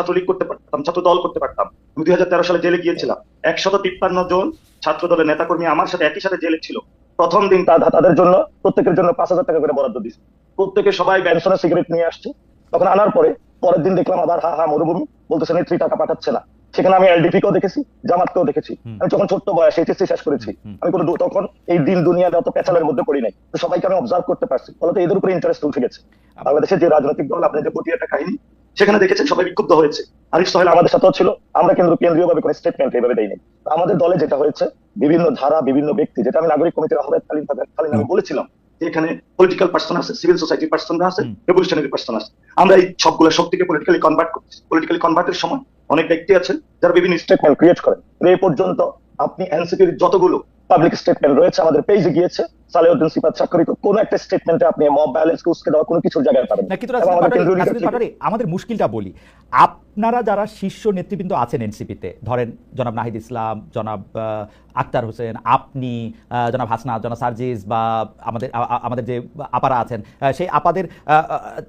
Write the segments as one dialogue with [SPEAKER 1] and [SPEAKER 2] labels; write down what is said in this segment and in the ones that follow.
[SPEAKER 1] ছাত্রলীগ করতে পারতাম ছাত্র দল করতে পারতাম। আমি দুই সালে জেলে গিয়েছিলাম। একশত তিপ্পান্ন জন ছাত্র দলের নেতাকর্মী আমার সাথে একই সাথে জেলে ছিল। প্রথম দিন তাদের জন্য প্রত্যেকের জন্য পাঁচ হাজার টাকা করে বরাদ্দ দিচ্ছে প্রত্যেকে সবাই ব্যানসনের সিগারেট নিয়ে আসছে। তখন আনার পরে পরের দিন দেখলাম আবার হা হা মরুভূমি। বলতেছে নেত্রী টাকা পাঠাচ্ছে না। সেখানে আমি এলডিপি কেও দেখেছি জামাতকেও দেখেছি। আমি যখন ছোট্ট বয়স এইচএসসি শেষ করেছি আমি কোনো তখন এই দিন দুনিয়ার অত পেছালের মধ্যে পড়ি নাই। তো সবাইকে আমি অবজার্ভ করতে পারছি। ফলত এদের উপরে ইন্টারেস্ট উঠে গেছে। বাংলাদেশের যে রাজনৈতিক দল আপনি যে পটিয়াটা কাহিনী সেখানে দেখেছেন সবাই বিক্ষুব্ধ হয়েছে। আরিফ সোহেল আমাদের সাথেও ছিল আমরা কিন্তু কেন্দ্রীয় ভাবে কোনো স্টেটমেন্ট এইভাবে দেইনি। তো আমাদের দলে যেটা হয়েছে বিভিন্ন ধারা বিভিন্ন ব্যক্তি যেটা আমি নাগরিক কমিটির আহ্বায়ক কালীন কালীন আমি বলেছিলাম যে এখানে পলিটিক্যাল পার্সন আছে সিভিল সোসাইটির পার্সনরা আছে। রেভলিউশনারি পার্সন আছে। আমরা এই সবগুলো শক্তিকে পলিটিক্যালি কনভার্ট করছি। পলিটিক্যালি কনভার্টের সময় অনেক ব্যক্তি আছেন যারা বিভিন্ন স্টেটমেন্ট ক্রিয়েট করেন। এই পর্যন্ত আপনি এনসিপির যতগুলো পাবলিক স্টেটমেন্ট রয়েছে আমাদের পেজে গিয়েছে। সালেউদ্দিন সিফাত স্বাক্ষরিত কোন একটা স্টেটমেন্টে আপনি মব ব্যালেন্সকে উস্কে দেওয়া কোনো কিছুর জায়গায় পাবেন না।
[SPEAKER 2] কিন্তু
[SPEAKER 1] আমাদের
[SPEAKER 2] মুশকিলটা বলি আপনারা যারা শীর্ষ নেতৃবৃন্দ আছেন এনসিপিতে, ধরেন জনাব নাহিদ ইসলাম, জনাব আক্তার হোসেন, আপনি জনাব হাসনা জনাব সার্জিস বা আমাদের আমাদের যে আপারা আছেন সেই আপাদের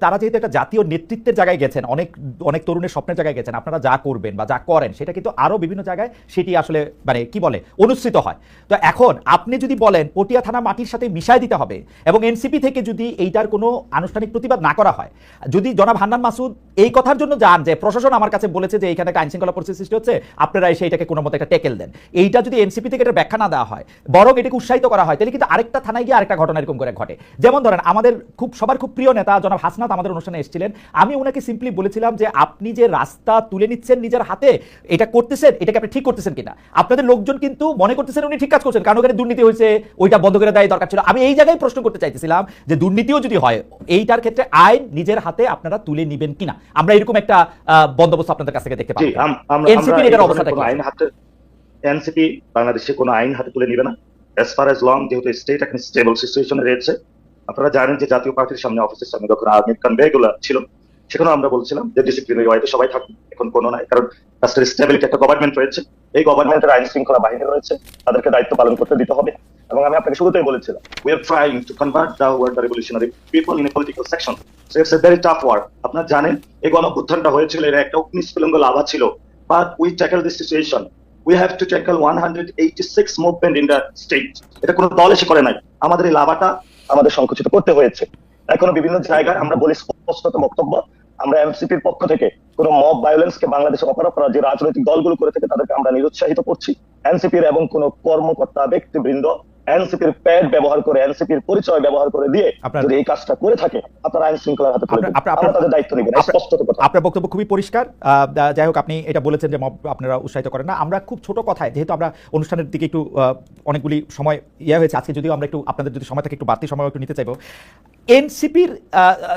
[SPEAKER 2] তারা যেহেতু একটা জাতীয় নেতৃত্বের জায়গায় গেছেন, অনেক অনেক তরুণের স্বপ্নের জায়গায় গেছেন, আপনারা যা করবেন বা যা করেন, সেটা কিন্তু আরও বিভিন্ন জায়গায় সেটি আসলে মানে কি বলে অনুষ্ঠিত হয়। তো এখন আপনি যদি বলেন পটিয়া থানা মাটির সাথে মিশাই দিতে হবে এবং এনসিপি থেকে যদি এইটার কোনো আনুষ্ঠানিক প্রতিবাদ না করা হয়, যদি জনাব হান্নান মাসুদ এই কথার জন্য যান যে প্রশাসন আমার কাছে বলেছে যে এখানে একটা আইন শৃঙ্খলা পরিস্থিতি সৃষ্টি হচ্ছে, আপনারা এসে এটাকে কোনো মতো একটা টেকেল দেন। এইটা যদি এনসিপি থেকে এটা ব্যাখ্যা না দেওয়া হয়, বরং এটাকে উৎসাহিত করা হয়, তাহলে কিন্তু আরেকটা থানায় গিয়ে আরেকটা ঘটনা এরকম করে ঘটে। যেমন ধরেন, আমাদের খুব, সবার খুব প্রিয় নেতা জনাব হাসনাত আমাদের অনুষ্ঠানে এসেছিলেন। আমি ওনাকে সিম্পলি বলেছিলাম যে, আপনি যে রাস্তা তুলে নিচ্ছেন নিজের হাতে, এটা করতেছেন, এটাকে আপনি ঠিক করতেছেন কিনা? আপনাদের লোকজন কিন্তু মনে করতেছেন উনি ঠিক কাজ করছেন, কারণ ওখানে দুর্নীতি হয়েছে, ওইটা বন্ধ করে দেয় দরকার ছিল। আমি এই জায়গায় প্রশ্ন করতে চাইতেছিলাম যে, দুর্নীতিও যদি হয়, এইটার ক্ষেত্রে আইন নিজের হাতে আপনারা তুলে নিবেন কিনা? আমরা এরকম একটা বন্দোবস্ত আপনাদের কাছ থেকে দেখতে এটার অবস্থাটা কি?
[SPEAKER 1] আইন হাতে এনসিপি বাংলাদেশে কোনো আইন হাতে তুলে নিবে না। অ্যাজ ফার এজ লং যেহেতু স্টেট এখন স্টেবল সিচুয়েশনে রয়েছে আপনারা জানেন যে জাতীয় পার্টির সামনে অফিসের সামনে যখন আর্মির কনভে গুলো ছিল সেখানেও আমরা বলছিলাম যে ডিসিপ্লিনারি ওয়াইতে সবাই থাকুন এখন কোনো নাই। কারণ রাষ্ট্রের স্টেবিলিটি একটা গভর্নমেন্ট রয়েছে। এই গভর্নমেন্টের আইন শৃঙ্খলা বাহিনী রয়েছে তাদেরকে দায়িত্ব পালন করতে দিতে হবে। এবং আমি আপনাকে শুরুতেই বলেছিলাম we are trying to convert the word the revolutionary people in a political section so it's a very tough word আপনারা জানেন, এই গণঅভ্যুত্থানটা হয়েছিল, এর একটা অগ্নিস্ফুলঙ্গ লাভা ছিল। But we tackle this situation we have to tackle one hundred eighty six movement in the state এটা কোনো দল এসে করে নাই। আমাদের এই লাভাটা আমাদের সংকুচিত করতে হয়েছে। এখনও বিভিন্ন জায়গায় আমরা বলি স্পষ্টত বক্তব্য, আমরা এমসিপির পক্ষ থেকে কোন মব ভায়োলেন্স কে বাংলাদেশে অপরাধ করা যে রাজনৈতিক দলগুলো করে থাকে, তাদেরকে আমরা নিরুৎসাহিত করছি। এনসিপির এবং কোন কর্মকর্তা, ব্যক্তিবৃন্দ এনসিপির প্যাড ব্যবহার করে এনসিপির পরিচয় ব্যবহার করে দিয়ে
[SPEAKER 2] আপনার-
[SPEAKER 1] যদি এই কাজটা করে থাকে আপনারা আইন শৃঙ্খলার হাতে তুলে
[SPEAKER 2] আপনারা।
[SPEAKER 1] তাদের দায়িত্ব নেবেন স্পষ্ট কথা।
[SPEAKER 2] আপনার বক্তব্য খুবই পরিষ্কার। আহ, যাই হোক আপনি এটা বলেছেন যে আপনারা উৎসাহিত করেন না। আমরা খুব ছোট কথায় যেহেতু আমরা অনুষ্ঠানের দিকে একটু আহ, অনেকগুলি সময় ইয়ে হয়েছে আজকে যদিও আমরা একটু আপনাদের যদি সময় থাকে একটু বাড়তি সময় একটু নিতে চাইব। এনসিপির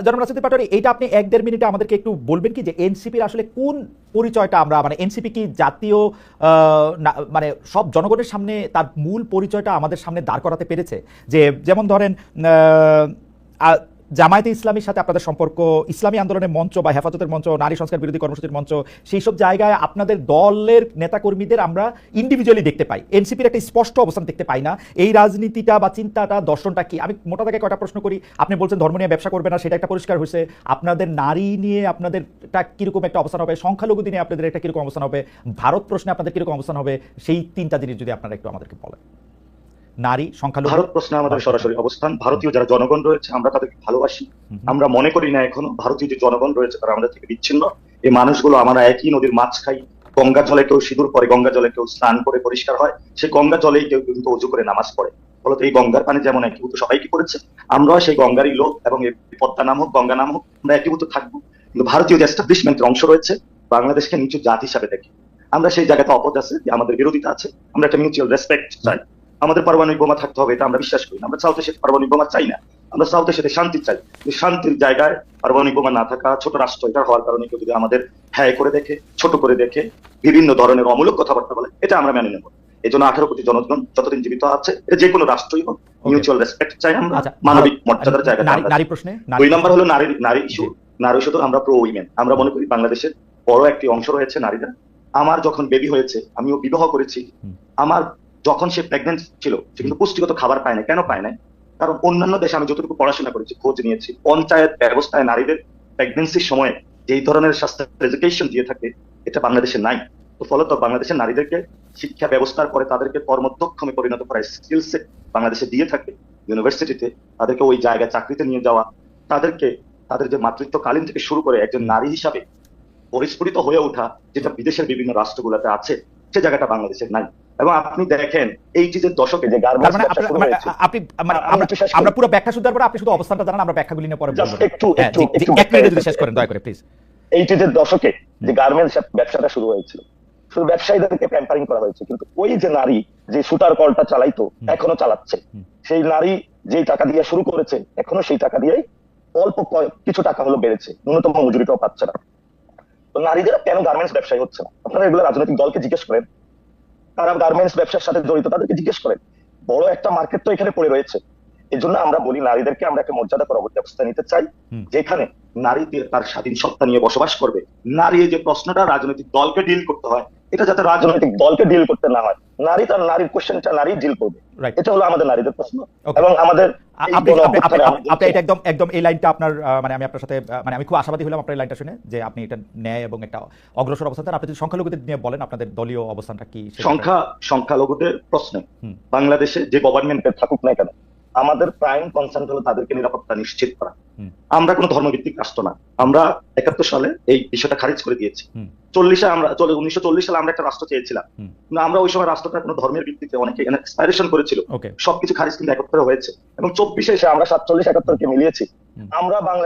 [SPEAKER 2] জনাব রাজনীতি পাটোয়ারি, এইটা আপনি এক দেড় মিনিটে আমাদেরকে একটু বলবেন কি যে এনসিপির আসলে কোন পরিচয়টা আমরা মানে এনসিপি কি জাতীয় মানে সব জনগণের সামনে তার মূল পরিচয়টা আমাদের সামনে দাঁড় করাতে পেরেছে? যে যেমন ধরেন জামায়াতে ইসলামীর সাথে আপনাদের সম্পর্ক, ইসলামী আন্দোলনের মঞ্চ বা হেফাজতের মঞ্চ, নারী সংস্কার বিরোধী কর্মসূচির মঞ্চ সেই সব জায়গায় আপনাদের দলের নেতাকর্মীদের আমরা ইন্ডিভিজুয়ালি দেখতে পাই। এনসিপির একটা স্পষ্ট অবস্থান দেখতে পাই না। এই রাজনীতিটা বা চিন্তাটা, দর্শনটা কি? আমি মোটা থেকে কয়টা প্রশ্ন করি। আপনি বলছেন ধর্ম নিয়ে ব্যবসা করবে না, সেটা একটা পরিষ্কার হয়েছে। আপনাদের নারী নিয়ে আপনাদের একটা কীরকম একটা অবস্থান হবে? সংখ্যালঘু দিনে আপনাদের একটা কীরকম অবস্থান হবে? ভারত প্রশ্নে আপনাদের কীরকম অবস্থান হবে? সেই তিনটা জিনিস যদি আপনারা একটু আমাদেরকে বলেন। নারী সংখ্যালঘু।
[SPEAKER 1] ভারত প্রশ্নে আমাদের সরাসরি অবস্থান। ভারতীয় যারা জনগণ রয়েছে আমরা তাদেরকে ভালোবাসি। আমরা মনে করি না এখনও ভারতীয় যে জনগণ রয়েছে তারা আমাদের থেকে বিচ্ছিন্ন। এই মানুষগুলো আমরা একই নদীর মাছ খাই গঙ্গা জলে কেউ সিঁদুর পরে গঙ্গা জলে কেউ স্নান করে পরিষ্কার হয়। সেই গঙ্গা জলেই কেউ কিন্তু উজু করে নামাজ পড়ে। ফলত এই গঙ্গার পানি যেমন একীভূত সবাই কি করেছে আমরাও সেই গঙ্গারই লোক এবং এই পদ্মা নাম হোক গঙ্গা নাম হোক আমরা একীভূত থাকব। কিন্তু ভারতীয় যে এস্টাবলিশমেন্টের অংশ রয়েছে বাংলাদেশকে নিচু জাত হিসাবে দেখি। আমরা সেই জায়গাতে অপদ আছে যে আমাদের বিরোধিতা আছে আমরা একটা মিউচুয়াল রেসপেক্ট চাই। আমাদের পারমাণবিক বোমা থাকতে হবে এটা আমরা বিশ্বাস করি না। আমরা সাউথ এশিয়াতে পারমাণবিক বোমা চাই না। আমরা সাউথ এশিয়াতে শান্তি চাই। শান্তির জায়গায় পারমাণবিক বোমা না থাকা ছোট রাষ্ট্র এটা হওয়ার কারণে কেউ যদি আমাদের হ্যায় করে দেখে ছোট করে দেখে বিভিন্ন ধরনের অমূলক কথাবার্তা বলে এটা আমরা মেনে নেব। এই জন্য আঠারো কোটি জনগণ যতদিন জীবিত আছে এটা যে কোনো রাষ্ট্রই হোক মিউচুয়াল রেসপেক্ট চাই আমরা
[SPEAKER 2] আচ্ছা
[SPEAKER 1] মানবিক মর্যাদার জায়গা
[SPEAKER 2] নারী- প্রশ্নে?
[SPEAKER 1] দুই নম্বর হলো নারী নারী ইস্যু। নারী শুধু আমরা প্রো উইমেন আমরা মনে করি বাংলাদেশের বড় একটি অংশ রয়েছে নারীরা। আমার যখন বেবি হয়েছে আমিও বিবাহ করেছি। আমার যখন সে প্রেগনেন্ট ছিল সে কিন্তু পুষ্টিগত খাবার পায় না কেন পায় না কারণ অন্যান্য দেশে আমি যতটুকু পড়াশোনা করেছি খোঁজ নিয়েছি পঞ্চায়েত ব্যবস্থায় নারীদের প্রেগনেন্সির সময় যেই ধরনের স্বাস্থ্য এডুকেশন দিয়ে থাকে এটা বাংলাদেশে নাই। তো ফলত বাংলাদেশের নারীদেরকে শিক্ষা ব্যবস্থার পরে তাদেরকে কর্মদক্ষমে পরিণত করা স্কিল সেট বাংলাদেশে দিয়ে থাকে। ইউনিভার্সিটিতে তাদেরকে ওই জায়গায় চাকরিতে নিয়ে যাওয়া তাদেরকে তাদের যে মাতৃত্বকালীন থেকে শুরু করে একজন নারী হিসাবে পরিস্ফুটিত হয়ে ওঠা যেটা বিদেশের বিভিন্ন রাষ্ট্রগুলোতে আছে সে জায়গাটা বাংলাদেশের নাই। এবং আপনি দেখেন এই যে দশকে যে গার্মেন্টস
[SPEAKER 2] মানে
[SPEAKER 1] ব্যবসা শুরু
[SPEAKER 2] মানে
[SPEAKER 1] হয়েছে
[SPEAKER 2] আপনি মানে আমরা পুরো ব্যাখ্যা পরে আপনি শুধু অবস্থানটা জানান আমরা ব্যাখ্যাগুলি নিয়ে পরে বলব।
[SPEAKER 1] একটু-
[SPEAKER 2] হ্যাঁ,
[SPEAKER 1] একটু-
[SPEAKER 2] এক মিনিটে যদি শেষ করেন। দয়া করে প্লিজ
[SPEAKER 1] এইটিদের দশকে যে গার্মেন্টস ব্যবসাটা শুরু হয়েছিল শুধু ব্যবসায়ীদেরকে প্যাম্পারিং করা হয়েছে কিন্তু ওই যে নারী যে সুতার কলটা চালাইতো এখনও চালাচ্ছে। সেই নারী যেই টাকা দিয়ে শুরু করেছে এখনও সেই টাকা দিয়েই অল্প কয়- কিছু টাকা হলো বেড়েছে ন্যূনতম মজুরিটাও পাচ্ছে না। তো নারীদের কেন গার্মেন্টস ব্যবসায়ী হচ্ছে না? আপনারা এগুলো রাজনৈতিক দলকে জিজ্ঞেস করেন তারা গার্মেন্টস ব্যবসার সাথে জড়িত তাদেরকে জিজ্ঞেস করেন বড় একটা মার্কেট তো এখানে পড়ে রয়েছে। এই জন্য আমরা বলি নারীদেরকে আমরা একটা মর্যাদা করার ব্যবস্থা নিতে চাই যেখানে নারীদের তার স্বাধীন সত্তা নিয়ে বসবাস করবে। নারী এই যে প্রশ্নটা রাজনৈতিক দলকে ডিল করতে হয় এটা যাতে রাজনৈতিক দলকে ডিল করতে না হয়। নারী তার নারীর কোশ্চেনটা নারী ডিল করবে। এটা হলো আমাদের নারীদের প্রশ্ন। এবং আমাদের এই
[SPEAKER 2] আপনি এটা একদম একদম এই লাইনটা আপনার মানে আমি আপনার সাথে মানে আমি খুব আশাবাদী হলাম আপনার লাইনটা শুনে যে আপনি এটা ন্যায় এবং একটা অগ্রসর অবস্থান আপনি যদি সংখ্যালঘুদের নিয়ে বলেন আপনাদের দলীয় অবস্থানটা কি
[SPEAKER 1] সংখ্যা সংখ্যালঘুদের প্রশ্নে। বাংলাদেশে যে গভর্নমেন্টে থাকুক না কেন আমাদের প্রাইম কনসার্ন হলো তাদেরকে নিরাপত্তা নিশ্চিত করা। আমরা কোনো ধর্মভিত্তিক রাষ্ট্র না। আমরা একাত্তর সালে এই বিষয়টা খারিজ করে দিয়েছি। চল্লিশে আমরা চলে উনিশশো চল্লিশ সালে আমরা একটা রাষ্ট্র চেয়েছিলাম। কিন্তু আমরা ওই সময় রাষ্ট্রটা কোনো ধর্মের ভিত্তিতে অনেকে এক্সপাইরেশন করেছিল। সবকিছু খারিজ কিন্তু একত্রে হয়েছে। এবং চব্বিশে এসে আমরা সাতচল্লিশ একাত্তরকে মিলিয়েছি। আমরা বাংলাদেশ